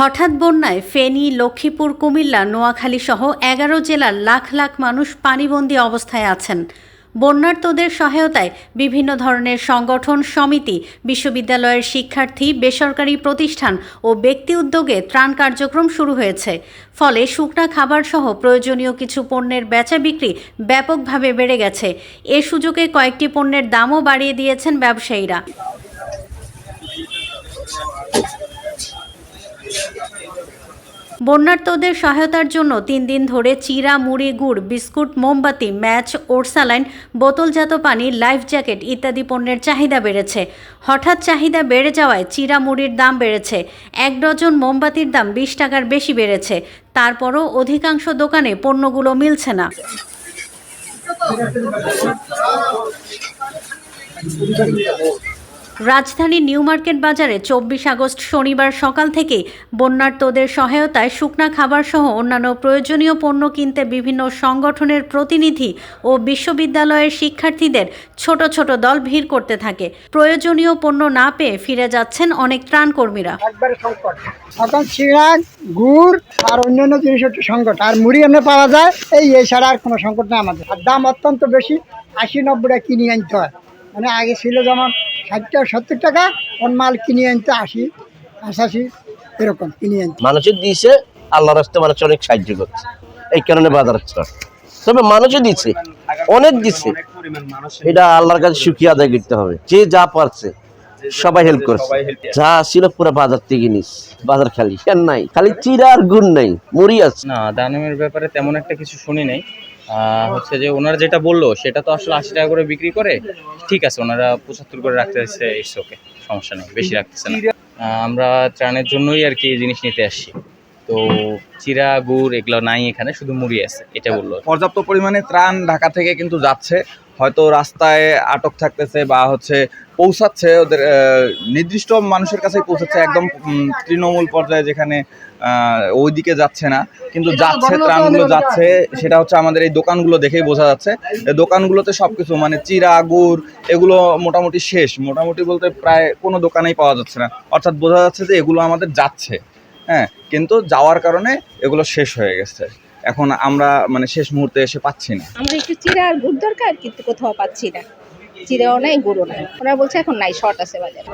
হঠাৎ বন্যায় ফেনী, লক্ষ্মীপুর, কুমিল্লা, নোয়াখালী সহ এগারো জেলার লাখ লাখ মানুষ পানিবন্দী অবস্থায় আছেন। বন্যার্তদের সহায়তায় বিভিন্ন ধরনের সংগঠন, সমিতি, বিশ্ববিদ্যালয়ের শিক্ষার্থী, বেসরকারি প্রতিষ্ঠান ও ব্যক্তি উদ্যোগে ত্রাণ কার্যক্রম শুরু হয়েছে। ফলে শুকনা খাবার সহ প্রয়োজনীয় কিছু পণ্যের বেচা বিক্রি ব্যাপকভাবে বেড়ে গেছে। এ সুযোগে কয়েকটি পণ্যের দামও বাড়িয়ে দিয়েছেন ব্যবসায়ীরা। বন্যার্তদের সহায়তার জন্য তিন দিন ধরে চিরা, মুড়ি, গুড়, বিস্কুট, মোমবাতি, ম্যাচ ওরসালাইন বোতলজাত পানি, লাইফ জ্যাকেট ইত্যাদি পণ্যের চাহিদা বেড়েছে। হঠাৎ চাহিদা বেড়ে যাওয়ায় চিরা, মুড়ির দাম বেড়েছে। এক ডজন মোমবাতির দাম বিশ টাকার বেশি বেড়েছে। তারপরও অধিকাংশ দোকানে পণ্যগুলো মিলছে না। রাজধানীর নিউ মার্কেট বাজারে চব্বিশ আগস্ট শনিবার সকাল থেকে বন্যার্তদের সহায়তায় শুকনা খাবার সহ অন্যান্য প্রয়োজনীয় পণ্য কিনতে বিভিন্ন সংগঠনের প্রতিনিধি ও বিশ্ববিদ্যালয়ের শিক্ষার্থীদের ছোট ছোট দল ভিড় করতে থাকে। প্রয়োজনীয় পণ্য না পেয়ে ফিরে যাচ্ছেন অনেক ত্রাণকর্মীরা। চিড়া, গুড় আর অন্যান্য জিনিস সংকট। আর মুড়ি এমনি পাওয়া যায়, এই এছাড়া আর কোনো সংকট নেই আমাদের। আর দাম অত্যন্ত বেশি, আশি নব্বইটা কিনে আনতে হয়। মানে আগে ছিল যেমন ষাট টাকা সত্তর টাকা কোন মাল কিনে আনতে আসি আশাশি এরকম কিনে আনতে। মানুষের দিয়েছে আল্লাহ রাস্তে মানুষ অনেক সাহায্য করছে। এই কারণে বাজার চল তবে মানুষও দিচ্ছে অনেক দিচ্ছে এটা আল্লাহর কাছে সুখী আদায় করতে হবে। যে যা পারছে সবাই হেল্প করছে। যা ছিল পুরো বাজার থেকে নিস বাজার খালি। নাই খালি চিরা আর গুণ নাই মুড়ি আছে। না দানামের ব্যাপারে তেমন একটা কিছু শুনি নাই। হচ্ছে যে ওনারা যেটা বলল, সেটা তো আসলে আশি টাকা করে বিক্রি করে, ঠিক আছে, ওনারা পঁচাত্তর করে রাখতে চাইছে ইটস ওকে, সমস্যা নেই, বেশি রাখতেছে না। আমরা ত্রাণের জন্যই আর কি এই জিনিস নিতে আসছি। তো চিরা, গুড়, এগুলো নাই এখানে, শুধু মুড়ি আছে, এটা বলল। পর্যাপ্ত পরিমাণে ত্রাণ ঢাকা থেকে কিন্তু যাচ্ছে। হয়তো রাস্তায় আটক থাকতেছে বা হচ্ছে পৌঁছাচ্ছে ওদের নির্দিষ্ট মানুষের কাছেই পৌঁছাচ্ছে একদম তৃণমূল পর্যায়ে যেখানে ওইদিকে যাচ্ছে না। কিন্তু যাচ্ছে ত্রাণগুলো যাচ্ছে সেটা হচ্ছে আমাদের এই দোকানগুলো দেখেই বোঝা যাচ্ছে। দোকানগুলোতে সব কিছু মানে চিরা গুড় এগুলো মোটামুটি শেষ। মোটামুটি বলতে প্রায় কোনো দোকানেই পাওয়া যাচ্ছে না। অর্থাৎ বোঝা যাচ্ছে যে এগুলো আমাদের যাচ্ছে। হ্যাঁ কিন্তু যাওয়ার কারণে এগুলো শেষ হয়ে গেছে। এখন আমরা মানে শেষ মুহূর্তে এসে পাচ্ছি না। আমার একটু চিরা আর গুড় দরকার, কিন্তু কোথাও পাচ্ছি না। চিরাও নাই, গুড়ও নাই। ওরা বলছে এখন নাই, শর্ট আছে বাজারে।